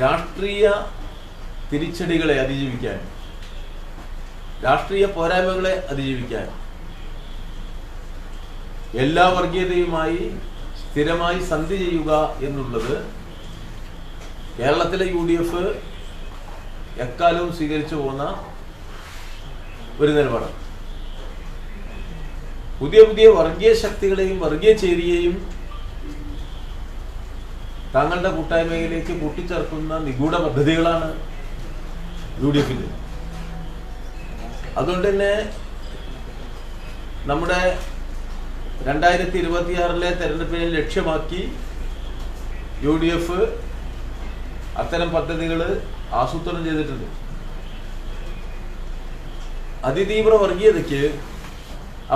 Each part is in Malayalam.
രാഷ്ട്രീയ തിരിച്ചടികളെ അതിജീവിക്കാൻ. രാഷ്ട്രീയ പോരായ്മകളെ അതിജീവിക്കാൻ. എല്ലാ വർഗീയതയുമായി സ്ഥിരമായി സന്ധി ചെയ്യുക എന്നുള്ളത് കേരളത്തിലെ യു ഡി എഫ് എക്കാലവും സ്വീകരിച്ചു പോകുന്ന ഒരു നിലപാടാണ്. പുതിയ പുതിയ വർഗീയ ശക്തികളെയും വർഗീയ ചേരിയെയും താങ്കളുടെ കൂട്ടായ്മയിലേക്ക് കൂട്ടിച്ചേർക്കുന്ന നിഗൂഢ പദ്ധതികളാണ് യു ഡി എഫിന്റെ. അതുകൊണ്ട് തന്നെ നമ്മുടെ രണ്ടായിരത്തി ഇരുപത്തിയാറിലെ തെരഞ്ഞെടുപ്പിനെ ലക്ഷ്യമാക്കി യു ഡി എഫ് അത്തരം പദ്ധതികൾ ആസൂത്രണം ചെയ്തിട്ടുണ്ട്. അതിതീവ്ര വർഗീയതയ്ക്ക്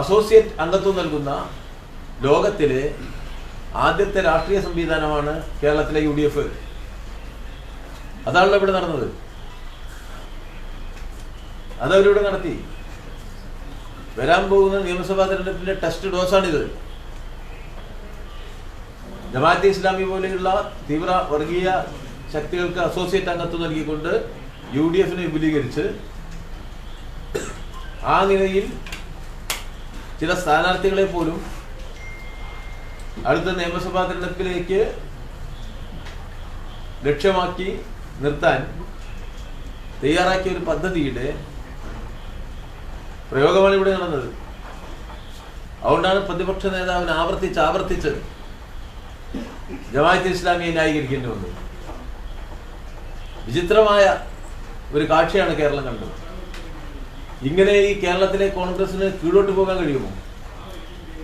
അസോസിയേറ്റ് അംഗത്വം നൽകുന്ന ലോകത്തിലെ ആദ്യത്തെ രാഷ്ട്രീയ സംവിധാനമാണ് കേരളത്തിലെ യു ഡി എഫ് അതാണല്ലോ ഇവിടെ നടന്നത്. അതവരിവിടെ നടത്തി. വരാൻ പോകുന്ന നിയമസഭാ തെരഞ്ഞെടുപ്പിന്റെ ടെസ്റ്റ് ഡോസാണിത്. ജമാഅത്തെ ഇസ്ലാമി പോലെയുള്ള തീവ്ര വർഗീയ ശക്തികൾക്ക് അസോസിയേറ്റ് അംഗത്വം നൽകിക്കൊണ്ട് യു ഡി എഫിനെ വിപുലീകരിച്ച് ആ നിലയിൽ ചില സ്ഥാനാർത്ഥികളെ പോലും അടുത്ത നിയമസഭാ തെരഞ്ഞെടുപ്പിലേക്ക് ലക്ഷ്യമാക്കി നിർത്താൻ തയ്യാറാക്കിയ ഒരു പദ്ധതിയുടെ പ്രയോഗമാണ് ഇവിടെ നടന്നത്. അതുകൊണ്ടാണ് പ്രതിപക്ഷ നേതാവിനെ ആവർത്തിച്ച് ആവർത്തിച്ച് ജമാഅത്ത് ഇസ്ലാമിയെ ന്യായീകരിക്കേണ്ടി വന്നത്. വിചിത്രമായ ഒരു കാഴ്ചയാണ് കേരളം കണ്ടത്. ഇങ്ങനെ ഈ കേരളത്തിലെ കോൺഗ്രസിന് കീഴോട്ട് പോകാൻ കഴിയുമോ?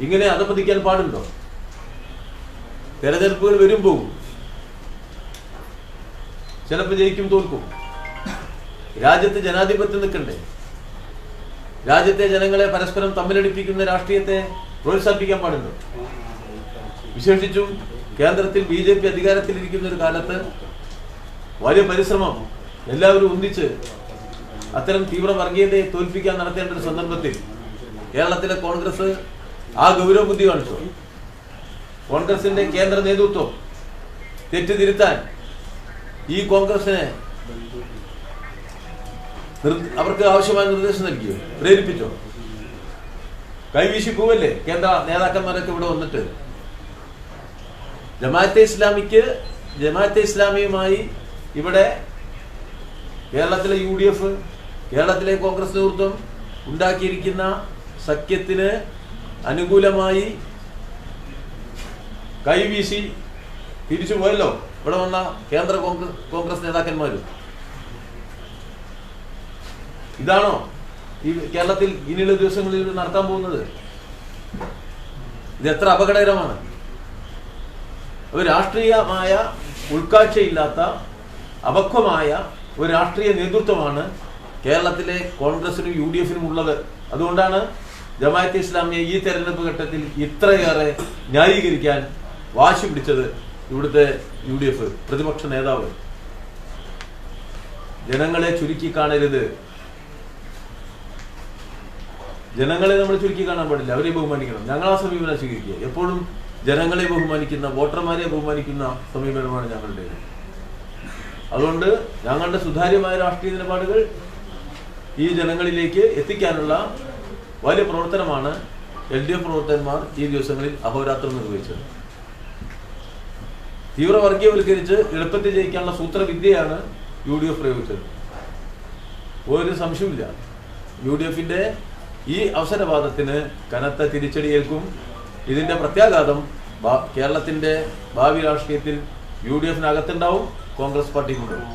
ഇങ്ങനെ അധപ്പതിക്കാൻ പാടുണ്ടോ? തെരഞ്ഞെടുപ്പുകൾ വരും പോകും ചിലപ്പോൾ ജയിക്കും തോൽക്കും. രാജ്യത്ത് ജനാധിപത്യം നിൽക്കണ്ടേ? രാജ്യത്തെ ജനങ്ങളെ പരസ്പരം തമ്മിലടിപ്പിക്കുന്ന രാഷ്ട്രീയത്തെ പ്രോത്സാഹിപ്പിക്കാൻ പാടുന്നു വിശേഷിച്ചും കേന്ദ്രത്തിൽ ബി ജെ പി അധികാരത്തിലിരിക്കുന്ന ഒരു കാലത്ത് വലിയ പരിശ്രമം എല്ലാവരും ഒന്നിച്ച് അത്തരം തീവ്ര വർഗീയതയെ തോൽപ്പിക്കാൻ നടത്തേണ്ട ഒരു സന്ദർഭത്തിൽ കേരളത്തിലെ കോൺഗ്രസ് ആ ഗൗരവ ബുദ്ധി കാണിച്ചു. കോൺഗ്രസിന്റെ കേന്ദ്ര നേതൃത്വം തെറ്റുതിരുത്താൻ ഈ കോൺഗ്രസിനെ അവർക്ക് ആവശ്യമായ നിർദ്ദേശം നൽകിയോ? പ്രേരിപ്പിച്ചോ? കൈവീശി പോവല്ലേ കേന്ദ്ര നേതാക്കന്മാരൊക്കെ ഇവിടെ വന്നിട്ട്. ജമാഅത്തെ ഇസ്ലാമിക്ക് ജമാഅത്തെ ഇസ്ലാമിയുമായി ഇവിടെ കേരളത്തിലെ യു ഡി എഫ് കേരളത്തിലെ കോൺഗ്രസ് നേതൃത്വം ഉണ്ടാക്കിയിരിക്കുന്ന സഖ്യത്തിന് അനുകൂലമായി കൈവീശി തിരിച്ചു പോയല്ലോ. ഇവിടെ വന്ന കേന്ദ്ര കോൺഗ്രസ് നേതാക്കന്മാരും. ഇതാണോ ഈ കേരളത്തിൽ ഇനിയുള്ള ദിവസങ്ങളിൽ നടത്താൻ പോകുന്നത്? ഇത് എത്ര അപകടകരമാണ്. ഒരു രാഷ്ട്രീയമായ ഉൾക്കാഴ്ചയില്ലാത്ത അപക്വമായ ഒരു രാഷ്ട്രീയ നേതൃത്വമാണ് കേരളത്തിലെ കോൺഗ്രസിനും യു ഡി എഫിനും ഉള്ളത്. അതുകൊണ്ടാണ് ജമാഅത്തെ ഇസ്ലാമിയെ ഈ തെരഞ്ഞെടുപ്പ് ഘട്ടത്തിൽ ഇത്രയേറെ ന്യായീകരിക്കാൻ വാശി പിടിച്ചത് ഇവിടുത്തെ യു ഡി എഫ് പ്രതിപക്ഷ നേതാവ്. ജനങ്ങളെ ചുരുക്കി കാണരുത്. ജനങ്ങളെ നമ്മൾ ചുരുക്കി കാണാൻ പാടില്ല. അവരെ ബഹുമാനിക്കണം. ഞങ്ങൾ ആ സമീപനം സ്വീകരിക്കുക. എപ്പോഴും ജനങ്ങളെ ബഹുമാനിക്കുന്ന വോട്ടർമാരെ ബഹുമാനിക്കുന്ന സമീപനമാണ് ഞങ്ങളുടെ അതുകൊണ്ട് ഞങ്ങളുടെ സുതാര്യമായ രാഷ്ട്രീയ നിലപാടുകൾ ഈ ജനങ്ങളിലേക്ക് എത്തിക്കാനുള്ള വലിയ പ്രവർത്തനമാണ് എൽ ഡി എഫ് പ്രവർത്തകന്മാർ ഈ ദിവസങ്ങളിൽ അഹോരാത്രം നിർവഹിച്ചത്. തീവ്ര വർഗീയവൽക്കരിച്ച് എളുപ്പത്തിൽ ജയിക്കാനുള്ള സൂത്രവിദ്യയാണ് യു ഡി എഫ് പ്രയോഗിച്ചത്. ഒരു സംശയമില്ല യു ഡി എഫിന്റെ ഈ അവസരവാദത്തിന് കനത്ത തിരിച്ചടിയേൽക്കും. ഇതിന്റെ പ്രത്യാഘാതം കേരളത്തിന്റെ ഭാവി രാഷ്ട്രീയത്തിൽ യു ഡി എഫിനകത്തുണ്ടാവും കോൺഗ്രസ് പാർട്ടിക്കുണ്ടാവും.